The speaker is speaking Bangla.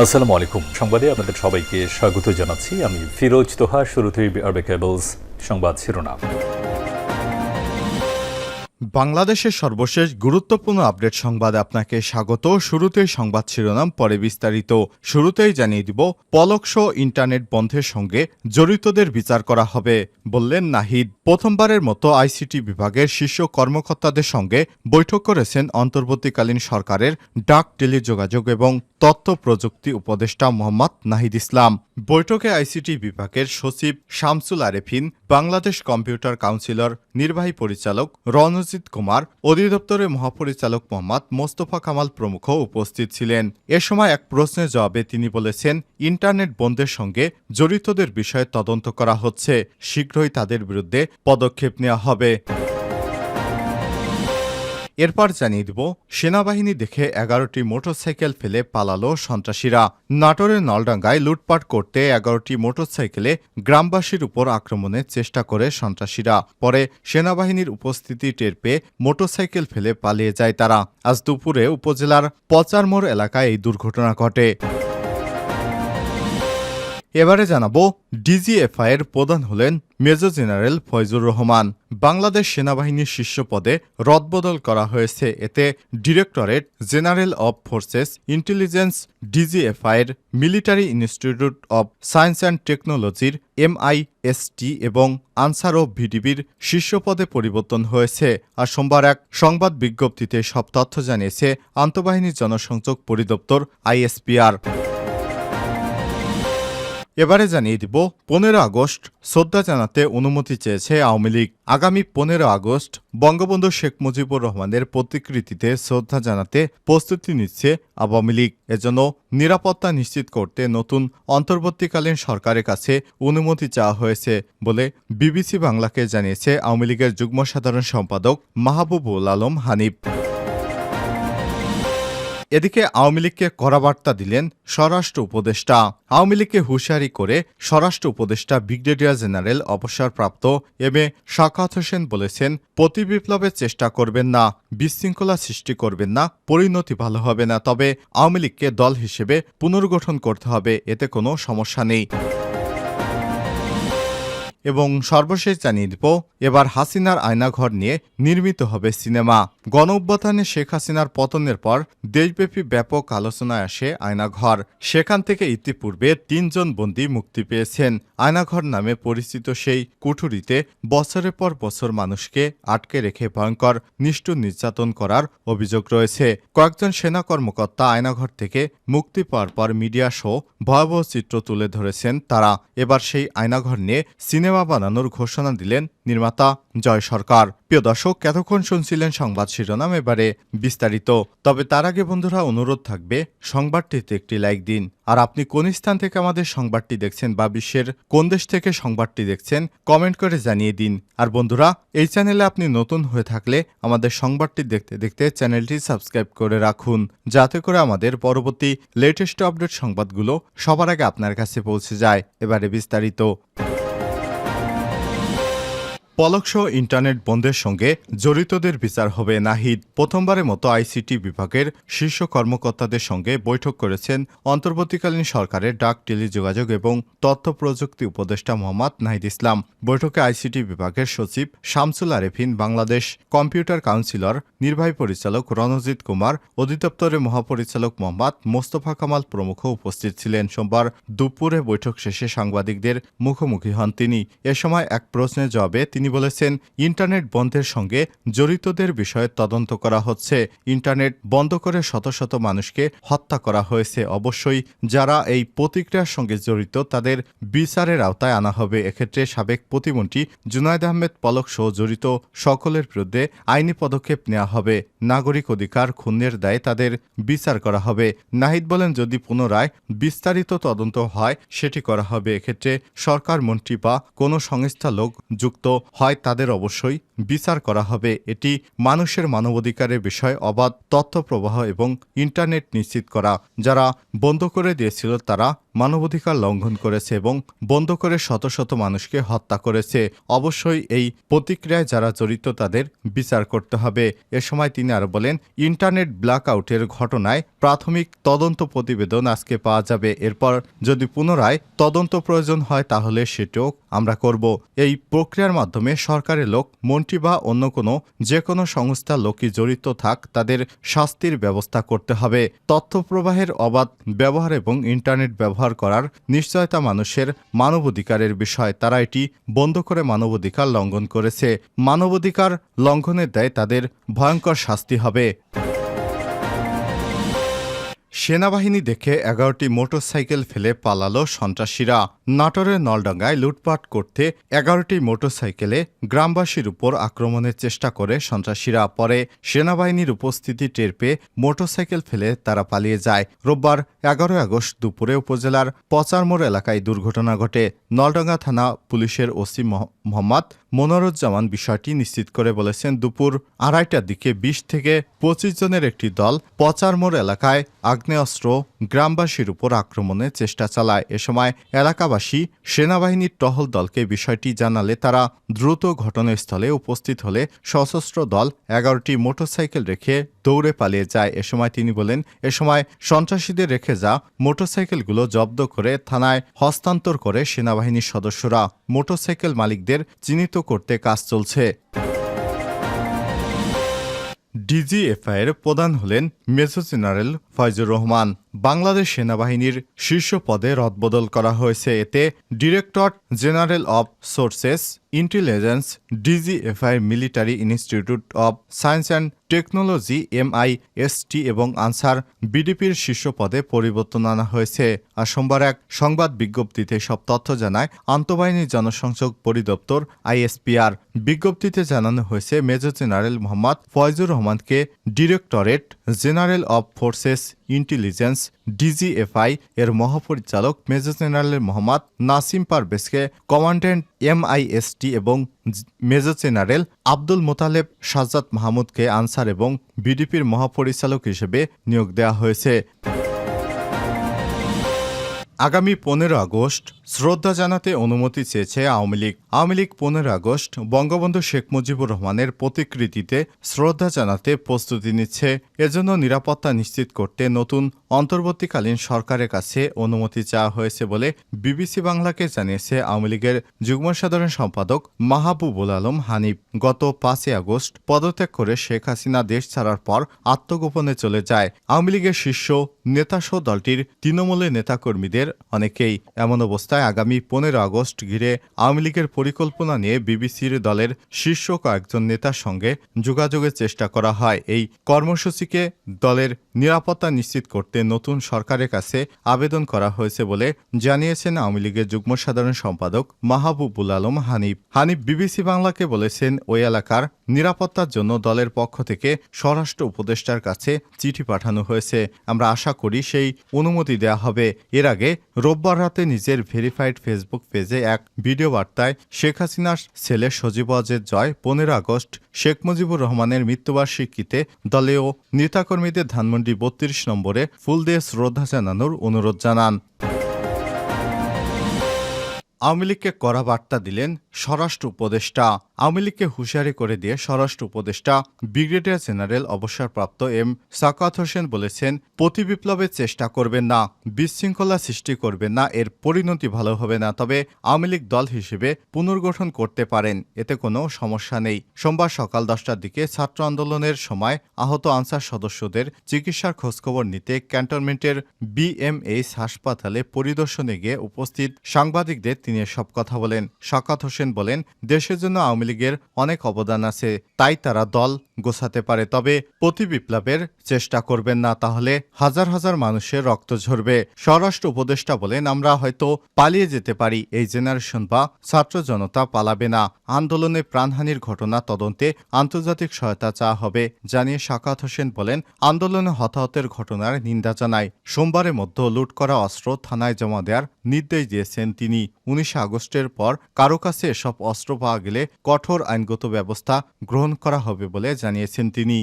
আসসালামু আলাইকুম। সংবাদে আপনাদের সবাইকে স্বাগত জানাচ্ছি। আমি ফিরোজ তোহা, শুরুতেই আরবে কেবলস সংবাদ শিরোনাম। বাংলাদেশের সর্বশেষ গুরুত্বপূর্ণ আপডেট সংবাদে আপনাকে স্বাগত। শুরুতেই সংবাদ শিরোনাম, পরে বিস্তারিত। শুরুতেই জানিয়ে দিব, পলক শো ইন্টারনেট বন্ধের সঙ্গে জড়িতদের বিচার করা হবে, বললেন নাহিদ। প্রথমবারের মতো আইসিটি বিভাগের শীর্ষ কর্মকর্তাদের সঙ্গে বৈঠক করেছেন অন্তর্বর্তীকালীন সরকারের ডাক টেলিযোগাযোগ এবং তথ্য প্রযুক্তি উপদেষ্টা মোহাম্মদ নাহিদ ইসলাম। বৈঠকে আইসিটি বিভাগের সচিব শামসুল আরেফিন, বাংলাদেশ কম্পিউটার কাউন্সিলর নির্বাহী পরিচালক রণজিৎ কুমার, অধিদপ্তরের মহাপরিচালক মোহাম্মদ মোস্তফা কামাল প্রমুখ উপস্থিত ছিলেন। এ সময় এক প্রশ্নের জবাবে তিনি বলেছেন, ইন্টারনেট বন্ধের সঙ্গে জড়িতদের বিষয়ে তদন্ত করা হচ্ছে। শীঘ্রই তাদের বিরুদ্ধে পদক্ষেপ নেওয়া হবে। এরপর জানিয়ে দিব, সেনাবাহিনী দেখে এগারোটি মোটরসাইকেল ফেলে পালালো সন্ত্রাসীরা। নাটোরের নলডাঙ্গায় লুটপাট করতে এগারোটি মোটরসাইকেলে গ্রামবাসীর উপর আক্রমণের চেষ্টা করে সন্ত্রাসীরা। পরে সেনাবাহিনীর উপস্থিতি টের পেয়ে মোটরসাইকেল ফেলে পালিয়ে যায় তারা। আজ দুপুরে উপজেলার পচারমোড় এলাকায় এই দুর্ঘটনা ঘটে। এবারে জানাব, ডিজিএফআই এর প্রধান হলেন মেজর জেনারেল ফয়জুর রহমান। বাংলাদেশ সেনাবাহিনীর শীর্ষ পদে রদবদল করা হয়েছে। এতে directorate general of forces intelligence DGFI এর military institute of science and টেকনোলজির এমআইএসটি এবং আনসার অব ভিডিবির শীর্ষ পদে পরিবর্তন হয়েছে। আর সোমবার এক সংবাদ বিজ্ঞপ্তিতে সব তথ্য জানিয়েছে আন্তঃবাহিনী জনসংযোগ পরিদপ্তর আইএসপিআর। এবারে জানিয়ে দিব, পনেরো আগস্ট শ্রদ্ধা জানাতে অনুমতি চেয়েছে আওয়ামী লীগ। আগামী পনেরো আগস্ট বঙ্গবন্ধু শেখ মুজিবুর রহমানের প্রতিকৃতিতে শ্রদ্ধা জানাতে প্রস্তুতি নিচ্ছে আওয়ামী লীগ। এজন্য নিরাপত্তা নিশ্চিত করতে নতুন অন্তর্বর্তীকালীন সরকারের কাছে অনুমতি চাওয়া হয়েছে বলে বিবিসি বাংলাকে জানিয়েছে আওয়ামী লীগের যুগ্ম সাধারণ সম্পাদক মাহবুবুল আলম হানিফ। এদিকে আওয়ামী লীগকে কড়া বার্তা দিলেন স্বরাষ্ট্র উপদেষ্টা। আওয়ামী লীগকে হুঁশিয়ারি করে স্বরাষ্ট্র উপদেষ্টা ব্রিগেডিয়ার জেনারেল অবসরপ্রাপ্ত এম এ শাকাত হোসেন বলেছেন প্রতি বিপ্লবের চেষ্টা করবেন না, বিশৃঙ্খলা সৃষ্টি করবেন না, পরিণতি ভালো হবে না, তবে আওয়ামী লীগকে দল হিসেবে পুনর্গঠন করতে হবে, এতে কোনো সমস্যা নেই। এবং সর্বশেষ জানিয়ে দিব, এবার হাসিনার আয়নাঘর নিয়ে নির্মিত হবে সিনেমা। গণ শেখ হাসিনার পতনের পর দেশব্যাপী ব্যাপক আলোচনায় আসে আয়নাঘর। সেখান থেকে ইতিপূর্বে তিনজন বন্দী মুক্তি পেয়েছেন। আয়নাঘর নামে পরিচিত সেই কুঠুরিতে বছরের পর বছর মানুষকে আটকে রেখে ভয়ঙ্কর, নিষ্ঠুর নির্যাতন করার অভিযোগ রয়েছে। কয়েকজন সেনা কর্মকর্তা আয়নাঘর থেকে মুক্তি পাওয়ার পর মিডিয়া শো ভয়াবহ চিত্র তুলে ধরেছেন তারা। এবার সেই আয়নাঘর নিয়ে সিনেমা বানানোর ঘোষণা দিলেন নির্মাতা জয় সরকার। প্রিয় দর্শক, এতক্ষণ শুনছিলেন সংবাদ শিরোনাম, এবারে বিস্তারিত। তবে তার আগে বন্ধুরা, অনুরোধ থাকবে, সংবাদটিতে একটি লাইক দিন। আর আপনি কোন স্থান থেকে আমাদের সংবাদটি দেখছেন বা বিশ্বের কোন দেশ থেকে সংবাদটি দেখছেন, কমেন্ট করে জানিয়ে দিন। আর বন্ধুরা, এই চ্যানেলে আপনি নতুন হয়ে থাকলে আমাদের সংবাদটি দেখতে দেখতে চ্যানেলটি সাবস্ক্রাইব করে রাখুন। যাতে করে আমাদের পরবর্তী লেটেস্ট আপডেট সংবাদগুলো সবার আগে আপনার কাছে পৌঁছে যায়। এবারে বিস্তারিত। পলকসহ ইন্টারনেট বন্ধের সঙ্গে জড়িতদের বিচার হবে নাহিদ। প্রথমবারের মতো আইসিটি বিভাগের শীর্ষ কর্মকর্তাদের সঙ্গে বৈঠক করেছেন অন্তর্বর্তীকালীন সরকারের ডাক, টেলিযোগাযোগ এবং তথ্য প্রযুক্তি উপদেষ্টা মোহাম্মদ নাহিদ ইসলাম। বৈঠকে আইসিটি বিভাগের সচিব শামসুল আরেফিন, বাংলাদেশ কম্পিউটার কাউন্সিলর, নির্বাহী পরিচালক রণজিৎ কুমার, অধিদপ্তরের মহাপরিচালক মোহাম্মদ মোস্তফা কামাল প্রমুখ উপস্থিত ছিলেন। সোমবার দুপুরে বৈঠক শেষে সাংবাদিকদের মুখোমুখি হন তিনি। এ সময় এক প্রশ্নের জবাবে তিনি বলেছেন, ইন্টারনেট বন্ধের সঙ্গে জড়িতদের বিষয়ে তদন্ত করা হচ্ছে। ইন্টারনেট বন্ধ করে শত শত মানুষকে হত্যা করা হয়েছে। অবশ্যই যারা এই প্রতিক্রিয়ার সঙ্গে জড়িত, তাদের বিচারের আওতায় আনা হবে। এক্ষেত্রে সাবেক প্রতিমন্ত্রী জুনায়দ আহমেদ পলক সহ জড়িত সকলের বিরুদ্ধে আইনি পদক্ষেপ নেওয়া হবে। নাগরিক অধিকার খুনের দায়ে তাদের বিচার করা হবে। নাহিদ বলেন, যদি পুনরায় বিস্তারিত তদন্ত হয়, সেটি করা হবে। এক্ষেত্রে সরকার, মন্ত্রী বা কোনো সংস্থা লোক যুক্ত হয় তাদের অবশ্যই বিচার করা হবে। এটি মানুষের মানবাধিকারের বিষয়, অবাধ তথ্য প্রবাহ এবং ইন্টারনেট নিশ্চিত করা। যারা বন্ধ করে দিয়েছিল তারা মানবাধিকার লঙ্ঘন করেছে এবং বন্ধ করে শত শত মানুষকে হত্যা করেছে। অবশ্যই এই প্রতিক্রিয়ায় যারা জড়িত তাদের বিচার করতে হবে। এ সময় তিনি আরও বলেন, ইন্টারনেট ব্ল্যাকআউটের ঘটনায় প্রাথমিক তদন্ত প্রতিবেদন আজকে পাওয়া যাবে। এরপর যদি পুনরায় তদন্ত প্রয়োজন হয় তাহলে সেটাও আমরা করব। এই প্রক্রিয়ার মাধ্যমে সরকারের লোক, মন্ত্রী বা অন্য কোনো যে কোনো সংস্থা লোকই জড়িত থাক, তাদের শাস্তির ব্যবস্থা করতে হবে। তথ্য প্রবাহের অবাধ ব্যবহার এবং ইন্টারনেট ব্যবহার করার নিশ্চয়তা মানুষের মানবাধিকারের বিষয়। তারা এটি বন্ধ করে মানবাধিকার লঙ্ঘন করেছে। মানবাধিকার লঙ্ঘনের দায় তাদের ভয়ঙ্কর শাস্তি হবে। সেনাবাহিনী দেখে এগারোটি মোটরসাইকেল ফেলে পালালো সন্ত্রাসীরা। নাটোরের নলডাঙ্গায় লুটপাট করতে এগারোটি মোটরসাইকেলে গ্রামবাসীর উপর আক্রমণের চেষ্টা করে সন্ত্রাসীরা। পরে সেনাবাহিনীর উপস্থিতি টের পেয়ে মোটরসাইকেল ফেলে তারা পালিয়ে যায়। রোববার এগারোই আগস্ট দুপুরে উপজেলার পচারমোড় এলাকায় দুর্ঘটনা ঘটে। নলডাঙ্গা থানা পুলিশের ওসি মহ- মোহাম্মদ মনোরুজ্জামান বিষয়টি নিশ্চিত করে বলেছেন, দুপুর আড়াইটার দিকে বিশ থেকে পঁচিশ জনের একটি দল পচারমোড় এলাকায় আগ্নেয়াস্ত্র গ্রামবাসীর উপর আক্রমণের চেষ্টা চালায়। এ সময় এলাকাবাসী সেনাবাহিনীর টহল দলকে বিষয়টি জানালে তারা দ্রুত ঘটনাস্থলে উপস্থিত হলে সশস্ত্র দল এগারোটি মোটরসাইকেল রেখে দৌড়ে পালিয়ে যায়। এ সময় তিনি বলেন, এ সময় সন্ত্রাসীদের রেখে যা মোটরসাইকেলগুলো জব্দ করে থানায় হস্তান্তর করে সেনাবাহিনীর সদস্যরা। মোটরসাইকেল মালিকদের চিহ্নিত করতে কাজ চলছে। ডিজিএফআইয়ের প্রধান হলেন মেজর জেনারেল ফয়জুর রহমান। বাংলাদেশ সেনাবাহিনীর শীর্ষ পদে রদবদল করা হয়েছে। এতে director general of sources intelligence DGFI military institute of science and technology MIST এবং আনসার বিডিপির শীর্ষ পদে পরিবর্তন আনা হয়েছে। আর সোমবার এক সংবাদ বিজ্ঞপ্তিতে সব তথ্য জানায় আন্তঃবাহিনী জনসংযোগ পরিদপ্তর আইএসপিআর বিজ্ঞপ্তিতে জানানো হয়েছে, মেজর জেনারেল মোহাম্মদ ফয়জুর রহমানকে directorate general of forces intelligence, DGFI এর মহাপরিচালক মেজর জেনারেল মোহাম্মদ নাসিম পারভেজকে কমান্ড্যান্ট এমআইএসটি এবং মেজর জেনারেল আব্দুল মোতালেব সাজ্জাদ মাহমুদকে আনসার এবং বিডিপির মহাপরিচালক হিসেবে নিয়োগ দেওয়া হয়েছে। আগামী পনেরো আগস্ট শ্রদ্ধা জানাতে অনুমতি চেয়েছে আওয়ামী লীগ। আওয়ামী লীগ পনেরো আগস্ট বঙ্গবন্ধু শেখ মুজিবুর রহমানের প্রতিকৃতিতে শ্রদ্ধা জানাতে প্রস্তুতি নিচ্ছে। এজন্য নিরাপত্তা নিশ্চিত করতে নতুন অন্তর্বর্তীকালীন সরকারের কাছে অনুমতি চাওয়া হয়েছে বলে বিবিসি বাংলাকে জানিয়েছে আওয়ামী লীগের যুগ্ম সাধারণ সম্পাদক মাহবুবুল আলম হানিফ। গত পাঁচই আগস্ট পদত্যাগ করে শেখ হাসিনা দেশ ছাড়ার পর আত্মগোপনে চলে যায়। আওয়ামী লীগের শীর্ষ নেতাসহ দলটির তৃণমূলের নেতাকর্মীদের অনেকেই এমন অবস্থায় আগামী পনেরো আগস্ট ঘিরে আওয়ামী লীগের পরিকল্পনা নিয়ে বিবিসির দলের শীর্ষ কয়েকজন নেতার সঙ্গে যোগাযোগের চেষ্টা করা হয়। এই কর্মসূচিকে দলের নিরাপত্তা নিশ্চিত করতে নতুন সরকারের কাছে আবেদন করা হয়েছে বলে জানিয়েছেন আওয়ামী লীগের যুগ্ম সাধারণ সম্পাদক মাহবুবুল আলম হানিফ। হানিফ বিবিসি বাংলাকে বলেছেন, ওই এলাকার নিরাপত্তার জন্য দলের পক্ষ থেকে স্বরাষ্ট্র উপদেষ্টার কাছে চিঠি পাঠানো হয়েছে। আমরা আশা করি, সেই অনুমতি দেওয়া হবে। এর আগে রোববার রাতে নিজের ভেরিফাইড ফেসবুক পেজে এক ভিডিও বার্তায় শেখ হাসিনার ছেলে সজীব অজের জয় পনেরো আগস্ট শেখ মুজিবুর রহমানের মৃত্যুবার্ষিকীতে দলীয় নেতাকর্মীদের ধানমন্ডি বত্রিশ নম্বরে ফুল দিয়ে শ্রদ্ধা জানানোর অনুরোধ জানান। আওয়ামী লীগকে কড়া বার্তা দিলেন স্বরাষ্ট্র উপদেষ্টা। আওয়ামী লীগকে হুঁশিয়ারি করে দিয়ে স্বরাষ্ট্র উপদেষ্টা, ব্রিগেডিয়ার জেনারেল অবসরপ্রাপ্ত এম সাকাত হোসেন বলেছেন, প্রতি বিপ্লবের চেষ্টা করবেন না, বিশৃঙ্খলা সৃষ্টি করবেন না, এর পরিণতি ভালো হবে না। তবে আওয়ামী লীগ দল হিসেবে পুনর্গঠন করতে পারেন, এতে কোনো সমস্যা নেই। সোমবার সকাল দশটার দিকে ছাত্র আন্দোলনের সময় আহত আনসার সদস্যদের চিকিৎসার খোঁজখবর নিতে ক্যান্টনমেন্টের বিএমএইচ হাসপাতালে পরিদর্শনে গিয়ে উপস্থিত সাংবাদিকদের তিনি সব কথা বলেন। শাকাত হোসেন বলেন, দেশের জন্য আওয়ামী লীগের অনেক অবদান আছে, তাই তারা দল গোছাতে পারে। তবে প্রতি বিপ্লবের চেষ্টা করবেন না, তাহলে হাজার হাজার মানুষের রক্ত ঝরবে। স্বরাষ্ট্র উপদেষ্টা বলেন, আমরা হয়তো পালিয়ে যেতে পারি, এই জেনারেশন বা ছাত্র জনতা পালাবে না। আন্দোলনে প্রাণহানির ঘটনা তদন্তে আন্তর্জাতিক সহায়তা চাওয়া হবে, জানিয়ে শাকাত হোসেন বলেন, আন্দোলনে হতাহতের ঘটনার নিন্দা জানায়। সোমবারের মধ্যে লুট করা অস্ত্র থানায় জমা দেওয়ার নির্দেশ দিয়েছেন তিনি। উনিশে আগস্টের পর কারও কাছে এসব অস্ত্র পাওয়া গেলে কঠোর আইনগত ব্যবস্থা গ্রহণ করা হবে বলে জানিয়েছেন তিনি।